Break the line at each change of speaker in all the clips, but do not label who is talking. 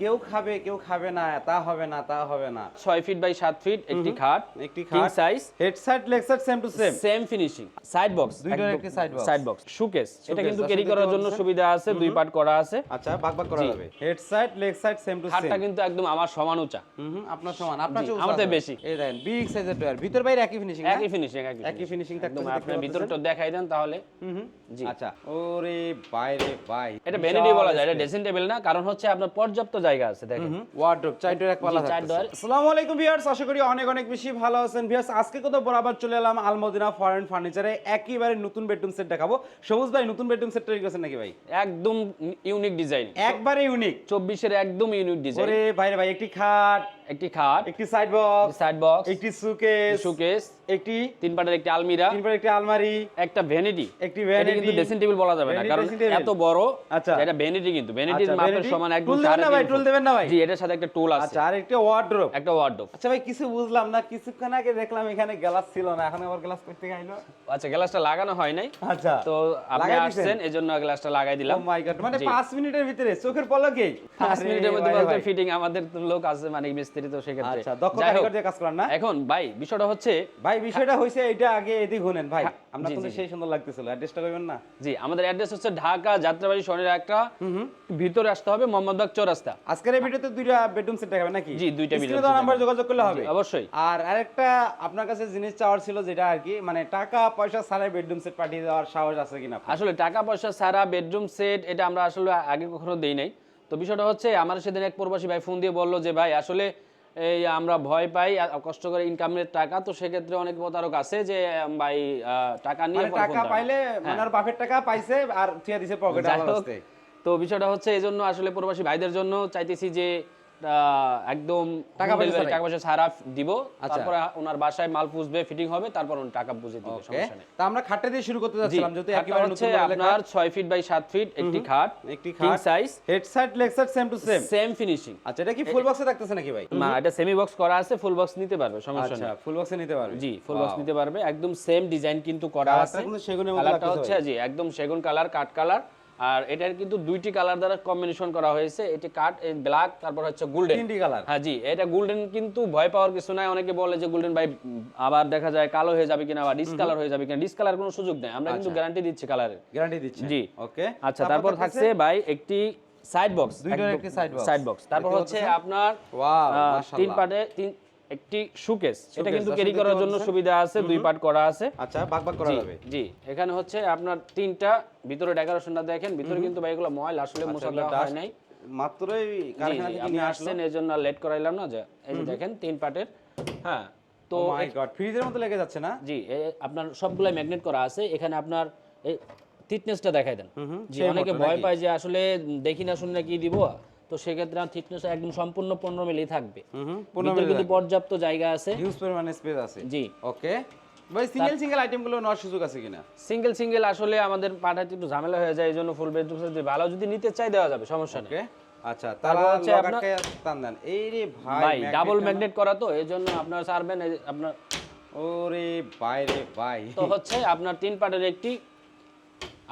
কেউ খাবে কেউ খাবে না তা হবে না তা হবে না।
ছয় ফিট বাই সাত ফিট একটি খাট
একটি
কিং
খাট।
Size
head side leg side same to same
same finishing side box
দুইটার একটি side box।
Side box suitcase এটা কিন্তু ক্যারি করার জন্য সুবিধা আছে দুই পার্ট করা আছে।
আচ্ছা ভাগ ভাগ করা যাবে। Head side leg side same to same
খাটটা কিন্তু একদম আমার সমান উঁচা।
হুম আপনার সমান। আপনার চেয়ে
আমার থেকে বেশি।
এই দেখেন বিগ সাইজের টয়ার ভিতর বাইরে একই ফিনিশিং
একই ফিনিশিং
একই দেখতে
আপনার
পাচ্ছেন।
ভিতরটা দেখাই দেন তাহলে।
হুম হুম।
জি।
আচ্ছা ওরে বাইরে বাই
এটা ভ্যানিটি বলা যায় এটা ড্রেসিং টেবিল না কারণ হচ্ছে আপনার পর্যাপ্ত জায়গা আছে দেখেন।
ওয়ার্ড্রপ এক
পালা।
আসসালামু আলাইকুম ভিউয়ার্স আশা করি অনেক অনেক বেশি ভালো আছেন। ভিউয়ার্স আজকে কত বরাবর চলে এলাম আলমদিনা ফরেন ফার্নিচারে একেবারে নতুন বেডরুম সেট দেখাবো। সবুজ ভাই নতুন বেডরুম সেট তৈরি করেছেন নাকি ভাই?
একদম ইউনিক ডিজাইন
একবারে ইউনিক।
চব্বিশের একদম ইউনিক ডিজাইন
ওরে বাইরে ভাই একটি খাট
একটি খাট
একটি সাইড বক্স
সাইড বক্স
একটি সুকেস
শোকেস
একটি
তিন পাটের একটি আলমিরা
তিন পাটের একটি আলমারি
একটা ভ্যানিটি
একটি vanity,
কিন্তু ড্রেসিং টেবিল বলা যাবে না কারণ এত বড়
আচ্ছা।
এটা ভ্যানিটি কিন্তু। ভ্যানিটির
আচ্ছা,
মাপের সমান একদম
টুল দেবেন না ভাই, টুল দেবেন না ভাই?
জি এটার সাথে একটা টুল আছে।
আচ্ছা আর একটি ওয়ার্ডরোব
একটা ওয়ার্ডরোব
আচ্ছা ভাই কিছু বুঝলাম না কিছুক্ষণ আগে দেখলাম এখানে গ্লাস ছিল না এখন আবার গ্লাস করতে গাইলো
আচ্ছা গ্লাসটা লাগানো হয় নাই।
আচ্ছা
তো আপনি? আসছেন এজন্য গ্লাসটা লাগাই দিলাম।
ও মাই গড মানে
জি।
5 মিনিটের ভিতরে চোখের পলকে
পাঁচ
আরে
মিনিটের মধ্যে বলতে ফিটিং আমাদের লোক আছে মানে মিস্ত্রি তো সেক্ষেত্রে।
আচ্ছা দক্ষ কারিগর দিয়ে কাজ করেন না?
এখন ভাই বিষয়টা হচ্ছে
ভাই বিষয়টা হইছে এটা আগে এদিক শুনেন ভাই। আমরা
জি,
সেই সুন্দর লাগতেছিল অ্যাড্রেসটা কইবেন না?
জি আমাদের অ্যাড্রেস হচ্ছে ঢাকা যাত্রাবাড়ি শনির একটা। ভিতরে আসতে হবে মোহাম্মদবাগ চৌরাস্তা।
আজকের এই ভিডিওতে দুইটা বেডরুম সেট দেখাবেন নাকি?
জি, দুইটা set
তো নাম্বার যোগাযোগ করলে হবে।
অবশ্যই।
আর আরেকটা আপনার কাছে জিনিস চাওয়ার ছিল যেটা আর কি মানে টাকা পয়সা ছাড়াই বেডরুম সেট পাঠিয়ে দেওয়ার সাহস আছে কিনা
আসলে টাকা পয়সা ছাড়া বেডরুম সেট এটা আমরা আসলে আগে কখনো দেই নাই। তো বিষয়টা হচ্ছে আমার সেদিন এক প্রবাসী ভাই ফোন দিয়ে বলল যে ভাই আসলে এই আমরা ভয় পাই আর কষ্ট করে ইনকামের টাকা তো সেক্ষেত্রে অনেক প্রতারক আছে যে ভাই টাকা নিয়ে
মানে টাকা পাইলে
হ্যাঁ।
মানে বাপের টাকা পাইছে আর থিয়া দিছে পকেটে।
তো বিষয়টা হচ্ছে এই জন্য আসলে প্রবাসী ভাইদের জন্য চাইতেছি যে একদম
টাকা পয়সা
টাকা পয়সা ছাড়া দিব
আচ্ছা।
তারপর ওনার বাসায় মাল পুষবে ফিটিং হবে তারপর উনি টাকা বুঝে দিবে সমস্যা নেই।
তা আমরা খাটে দিয়ে শুরু করতে যাচ্ছিলাম যেহেতু একেবারে নতুন
আপনার ছয় ফিট বাই সাত ফিট একটি খাট
খাট,
king size
head side leg side same to same
same finishing
আচ্ছা এটা কি ফুল বক্সে থাকতেছে নাকি ভাই?
না এটা সেমি বক্স করা আছে ফুল বক্স নিতে পারবে সমস্যা
আচ্ছা ফুল বক্সে নিতে পারবে।
জি ফুল বক্স নিতে পারবে একদম সেম ডিজাইন কিন্তু করা আছে। কালারটা হচ্ছে জি একদম সেগুন কালার কাট কালার আর এটার কিন্তু দুইটি কালার দ্বারা কম্বিনেশন করা হয়েছে। এটি কাট ব্ল্যাক তারপর হচ্ছে গোল্ডেন
তিনটি কালার।
হ্যাঁ জি এটা গোল্ডেন কিন্তু ভয় পাওয়ার কিছু নাই। অনেকে বলে যে গোল্ডেন ভাই আবার দেখা যায় কালো হয়ে যাবে কিনা আবার ডিসকালার হয়ে যাবে কিনা। ডিসকালার কোনো সুযোগ নেই। আমরা কিন্তু গ্যারান্টি দিচ্ছি কালারের
গ্যারান্টি দিচ্ছে।
জি।
ওকে
আচ্ছা তারপর থাকছে ভাই একটি সাইড বক্স
দুইটার একটি side box।
সাইড বক্স তারপর হচ্ছে আপনার
ওয়াও
আহ, তিন পাটে তিন একটি সুকেস এটা কিন্তু ক্যারি করার জন্য সুবিধা আছে দুই পার্ট করা আছে।
আচ্ছা ভাগ ভাগ করা যাবে।
জি। এখানে হচ্ছে আপনার তিনটা ভিতরে ডেকোরেশনটা দেখেন ভিতরে কিন্তু ভাই এগুলো ময়লা আসলে
আচ্ছা,
মোছা দেওয়া হয় নাই।
মাত্রই কারখানা থেকে নিয়ে
আসছেন এই জন্য লেট করাইলাম না যে এই যে দেখেন তিন পার্টের হ্যাঁ তো
মাই গড ফ্রিজের মতো লেগে যাচ্ছে না?
জি আপনার সবগুলাই ম্যাগনেট করা আছে এখানে আপনার এই থিকনেসটা দেখাই দেন। জি অনেকে ভয়? পায় যে আসলে দেখি না শুনি না কি দিব। তো সেক্ষেত্রে থিকনেস একদম সম্পূর্ণ পনেরো মিলি থাকবে। ভিতরে কিন্তু পর্যাপ্ত জায়গা আছে।
হিউজ পরিমাণে স্পেস আছে।
জি।
ওকে ভাই সিঙ্গেল সিঙ্গেল নেওয়ার সুযোগ আছে কিনা?
সিঙ্গেল সিঙ্গেল আসলে আমাদের পাঠাতে একটু ঝামেলা হয়ে যায় এই জন্য ফুল বেডরুম যদি ভালো। যদি নিতে চাই দেওয়া যাবে সমস্যা নেই।
ওকে আচ্ছা
হচ্ছে আপনার-
টান দেন। এই রে ভাই
ডাবল ম্যাগনেট করা তো এই জন্য আপনার সারবেন আপনার
ওরে বাইরে ভাই।
তো হচ্ছে আপনার তিন পাটের একটি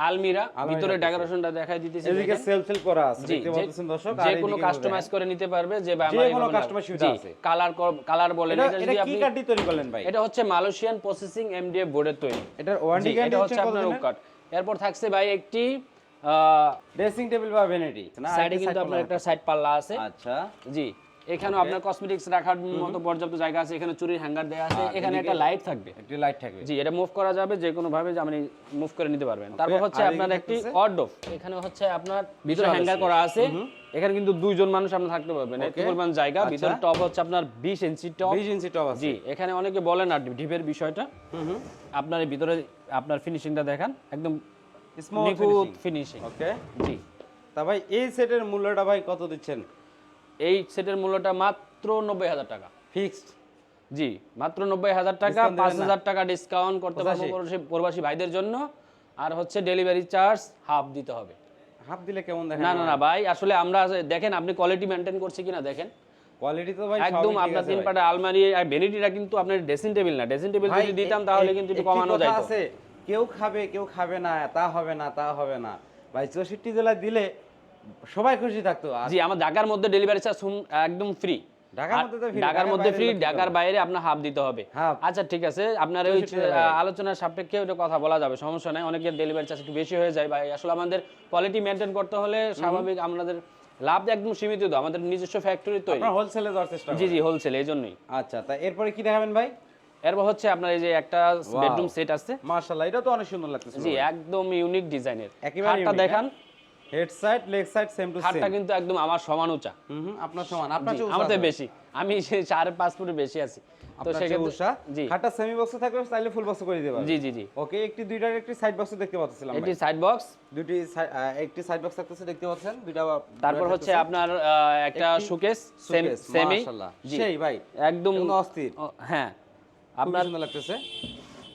আলমিরা ভিতরে ডেকোরেশনটা দেখাই দিতেছি
এদিকে সেলফ সেল করা আছে দেখতে পাচ্ছেন দর্শক
যে কোনো কাস্টমাইজ করে নিতে পারবে যে
যে
আমার
কোনো
লাগবে।
সুবিধা আছে।
কালার কালার বলেন
এটা
যদি
কি
আপনি
দিয়ে তৈরি করলেন ভাই?
এটা হচ্ছে মালয়েশিয়ান প্রসেসিং এমডিএফ বোর্ডের তৈরি।
এটার ওয়ারেন্টি গ্যারান্টি
হচ্ছে আপনার
কতদিনের?
এরপর থাকছে ভাই একটি
ড্রেসিং টেবিল বা ভ্যানিটি
সাইডে কিন্তু আপনার একটা সাইড পাল্লা আছে।
আচ্ছা।
জি এখানেও আপনার কসমেটিক্স রাখার মতো পর্যাপ্ত জায়গা আছে এখানে চুরির হ্যাঙ্গার দেওয়া আছে এখানে একটা লাইট থাকবে।
একটি লাইট থাকবে।
জি এটা মুভ করা যাবে যে কোনো ভাবে যে আপনি মুভ করে নিতে পারবেন। তারপর হচ্ছে আপনার একটি? অর্ডফ এখানে হচ্ছে আপনার ভিতরে হ্যাঙ্গার করা আছে। এখানে কিন্তু দুইজন মানুষ আপনি থাকতে পারবেন। এত পরিমাণ জায়গা।
আচ্ছা।
ভিতরে টপ হচ্ছে আপনার 20 ইঞ্চি টপ
20 ইঞ্চি টপ আছে।
জি এখানে অনেকে বলেন আর ডিপের বিষয়টা। আপনার এই ভিতরে আপনার ফিনিশিংটা দেখান। একদম নিখুঁত ফিনিশিং
ওকে
জি।
তা ভাই এই সেটের মূল্যটা ভাই কত দিচ্ছেন?
এই সেটের মূল্যটা মাত্র নব্বই হাজার টাকা।
ফিক্সড?
জি মাত্র নব্বই হাজার টাকা পাঁচ হাজার টাকা ডিসকাউন্ট করতে পারব প্রবাসী- ভাইদের জন্য। আর হচ্ছে ডেলিভারি চার্জ হাফ দিতে হবে।
হাফ দিলে কেমন দেখেন?
না না না ভাই আসলে আমরা দেখেন আপনি কোয়ালিটি মেনটেন করছি কিনা দেখেন।
কোয়ালিটি তো ভাই
একদম আপনার তিন। পাটে আলমারি আর ভ্যানিটিটা কিন্তু আপনার ড্রেসিং টেবিল না। ড্রেসিং টেবিল যদি দিতাম তাহলে কিন্তু একটু কমানো যায়
আছে। কেউ খাবে কেউ খাবে না তা হবে না তা হবে না। ভাই চৌষট্টি জেলায় দিলে সবাই খুশি থাকতো।
জি আমার ঢাকার মধ্যে ডেলিভারি চার্জ একদম ফ্রি
ঢাকার মধ্যে
ফ্রি ঢাকার বাইরে আপনার হাফ দিতে হবে। আচ্ছা ঠিক আছে। আপনার ওই আলোচনার সাপেক্ষে ওটা কথা বলা যাবে সমস্যা নাই। অনেকের ডেলিভারি চার্জ একটু বেশি হয়ে যায়। ভাই আসলে আমাদের কোয়ালিটি মেনটেন করতে হলে স্বাভাবিক আমাদের লাভ একদম সীমিত তো আমাদের নিজস্ব ফ্যাক্টরি তো
আপনার হোলসেলে দেওয়ার চেষ্টা
জি। জি হোলসেল এই জন্যই।
আচ্ছা তা এরপরে কি দেখাবেন ভাই?
এরপর হচ্ছে আপনার এই যে একটা বেডরুম সেট আছে।
মাশাআল্লাহ এটা তো অনেক সুন্দর লাগতেছে
জি একদম ইউনিক ডিজাইনের
একেবারে
দেখান।
Head side leg side same to same
খাটটা কিন্তু একদম আমার সমান উঁচা।
হুম আপনার সমান। আপনার চেয়ে
আমার থেকে বেশি। আমি সে সাড়ে পাঁচ ফুটের বেশি আছি। তো
চেয়ে
সেক্ষেত্রে জি।
খাটটা সেমি বক্স থাকবে চাইলে ফুল বক্স করে দিতে
জি জি জি।
ওকে একটি দুইটার একটি সাইড বক্স দেখতে পাচ্ছিলাম
এটি সাইড বক্স
দুটি একটি সাইড বক্স থাকতেছে দেখতে পাচ্ছেন? দুইটা
তারপর হচ্ছে আপনার একটা
শোকেস
সেমি
মাশাআল্লাহ।
জি।
সেই ভাই
একদম
অস্থির।
হ্যাঁ।
আপনার
আপনার
সুন্দর লাগতেছে।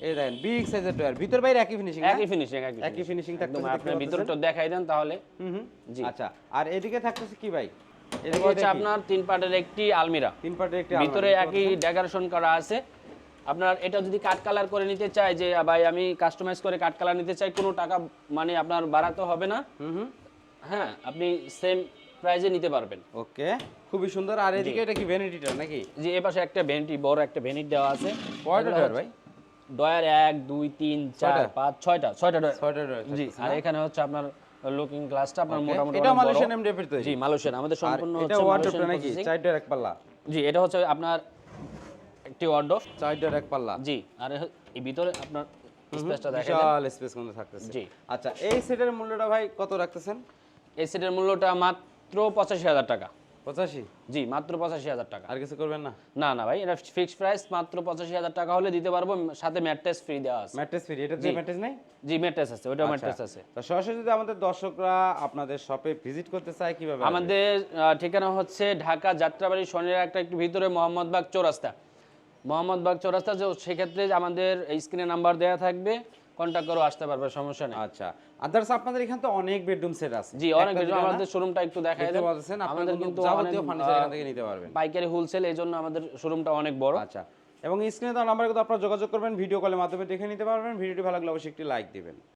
এই দেখেন বিগ সাইজের টয়ার ভিতর বাইরে একই ফিনিশিং
একই ফিনিশিং একই
ফিনিশিং
একদম আপনি ভিতরটা দেখাই দেন তাহলে।
হুম
জি।
আচ্ছা আর এদিকে থাকতেছে কি ভাই?
এটা
এদিকে
হচ্ছে আপনার তিন পার্টের একটি আলমিরা।
তিন পার্টের একটি
ভিতরে একই ডেকোরেশন করা আছে। আপনার এটা যদি কাট কালার করে নিতে চাই যে ভাই আমি কাস্টমাইজ করে কাট কালার নিতে চাই কোনো টাকা মানে আপনার বাড়াতে হবে না। হ্যাঁ আপনি সেম প্রাইজে নিতে পারবেন।
ওকে খুবই সুন্দর। আর এদিকে এটা কি ভ্যানিটিটার নাকি?
যে এ পাশে একটা ভেন্টি বড় একটা ভেনিট দেওয়া আছে।
কয়টা ভাই।
ডয়ার এক দুই তিন চার? পাঁচ ছয়টা ছয়টা ডয়ার।
ছয়টা ডয়ার
জি আর এখানে হচ্ছে আপনার লুকিং গ্লাসটা আপনার মোটামুটি
এটা
অনেক বড়।
মালয়েশিয়ান এমডিএফ এর তৈরি।
জি মালয়েশিয়ান আমাদের সম্পূর্ণ
এটা
হচ্ছে মালয়েশিয়ান
নাকি? চার ডয়ার এক পাল্লা।
জি এটা হচ্ছে আপনার একটি ওয়ার্ডরোব
চার ডয়ার এক পাল্লা।
জি আর এই ভিতরে আপনার স্পেসটা দেখা
বিশাল স্পেস মধ্যে থাকতেছে।
জি।
আচ্ছা এই সেটের মূল্যটা ভাই কত রাখতেছেন?
এই সেটের মূল্যটা মাত্র পঁচাশি হাজার টাকা।
পঁচাশি?
জি মাত্র পঁচাশি হাজার টাকা।
আর কিছু করবেন না?
না না ভাই এটা ফিক্সড প্রাইস মাত্র পঁচাশি হাজার টাকা হলে দিতে পারব সাথে ম্যাট্রেস ফ্রি দেওয়া আছে।
ম্যাট্রেস ফ্রি এটা যে ম্যাট্রেস নাই?
জি ম্যাট্রেস আছে
আচ্ছা।
ম্যাট্রেস আছে।
তো সরাসরি যদি আমাদের দর্শকরা আপনাদের শপে ভিজিট করতে চায় কীভাবে
আমাদের ঠিকানা হচ্ছে ঢাকা যাত্রাবাড়ি শনির একটা একটু ভিতরে মোহাম্মদবাগ চৌরাস্তা। মোহাম্মদবাগ চৌরাস্তা যে সেক্ষেত্রে আমাদের স্ক্রিনে নাম্বার দেওয়া থাকবে। কন্ট্যাক্ট করো আসতে পারবে সমস্যা নেই।
আচ্ছা। আদার্স আপনাদের এখানে তো অনেক বেডরুম সেট আছে।
জি অনেক
না?
আমাদের শোরুমটা একটু দেখাই
দিতে
দেন। আমাদের
আপনাদের
কিন্তু
কিন্তু যাবতীয় ফার্নিচার এখান থেকে নিতে পারবেন।
পাইকারি হোলসেল এই জন্য আমাদের শোরুমটা অনেক বড়।
আচ্ছা। এবং স্ক্রিনে তো নাম্বারে কিন্তু আপনারা যোগাযোগ করবেন ভিডিও কলের মাধ্যমে দেখে নিতে পারবেন। ভিডিওটি ভালো লাগলে অবশ্যই একটি লাইক দিবেন।